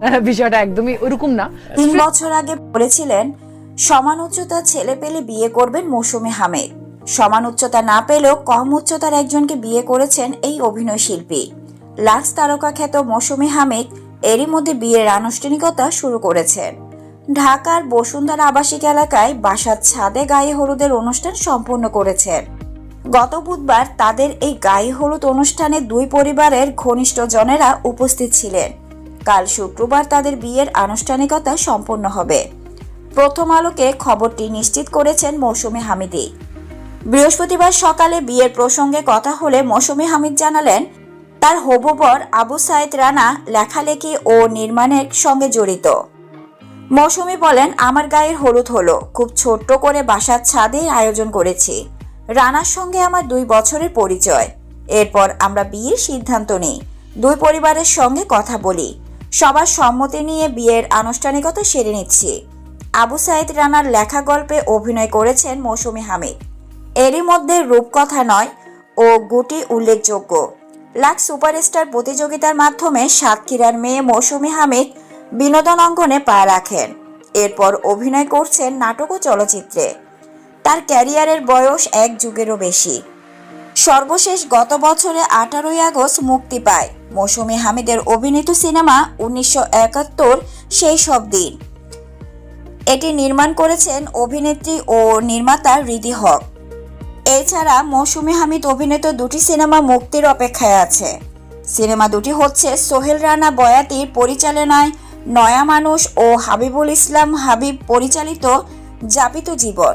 বিষয়টা একদমই ওরকম না। তিন বছর আগে বলেছিলেন, সমান উচ্চতার ছেলে পেলে বিয়ে করবেন মৌসুমী হামিদ। সমান উচ্চতা না পেলেও কম উচ্চতার একজনকে বিয়ে করেছেন এই অভিনয় শিল্পী। লাক্স তারকা খ্যাত মৌসুমী হামিদ এরই মধ্যে বিয়ের আনুষ্ঠানিকতা শুরু করেছেন। ঢাকার বসুন্ধরা আবাসিক এলাকায় বাসার ছাদে গায়ে হলুদের অনুষ্ঠান সম্পন্ন করেছেন। গত বুধবার তাদের এই গায়ে হলুদ অনুষ্ঠানে দুই পরিবারের ঘনিষ্ঠ জনেরা উপস্থিত ছিলেন। কাল শুক্রবার তাদের বিয়ের আনুষ্ঠানিকতা সম্পন্ন হবে। প্রথম আলোকে খবরটি নিশ্চিত করেছেন মৌসুমী হামিদি। বৃহস্পতিবার সকালে বিয়ের প্রসঙ্গে কথা হলে মৌসুমী হামিদ জানালেন, তার হবু বর আবু সাইদ রানা লেখালেখি ও নির্মাণের সঙ্গে জড়িত। মৌসুমী বলেন, আমার গায়ের হলুদ হলো, খুব ছোট্ট করে বাসার ছাদে আয়োজন করেছি। রানার সঙ্গে আমার দুই বছরের পরিচয়। এরপর আমরা বিয়ের সিদ্ধান্ত নিই। দুই পরিবারের সঙ্গে কথা বলি। সবার সম্মতি নিয়ে বিয়ের আনুষ্ঠানিকতা সেরে নিচ্ছি। আবু সাইদ রানার লেখা গল্পে অভিনয় করেছেন মৌসুমী হামিদ। এরই মধ্যে রূপকথা নয় ও গুটি উল্লেখযোগ্য। লাখ সুপারস্টার প্রতিযোগিতার মাধ্যমে সাতক্ষীরার মেয়ে মৌসুমী হামিদ বিনোদন অঙ্গনে পা রাখেন। এরপর অভিনয় করছেন নাটক ও চলচ্চিত্রে। তার ক্যারিয়ারের বয়স এক যুগেরও বেশি। সর্বশেষ গত বছরে আঠারোই আগস্ট মুক্তি পায়। মৌসুমী হামিদের অভিনীত সিনেমা উনিশশো একাত্তর সেই সব দিন এটি নির্মাণ করেছেন অভিনেত্রী ও নির্মাতা রিদি হক। এছাড়া মৌসুমী হামিদ অভিনীত দুটি সিনেমা মুক্তির অপেক্ষায় আছে। সিনেমা দুটি হচ্ছে সোহেল রানা বয়াতির পরিচালনায় নয়া মানুষ ও হাবিবুল ইসলাম হাবিব পরিচালিত জাপিত জীবন।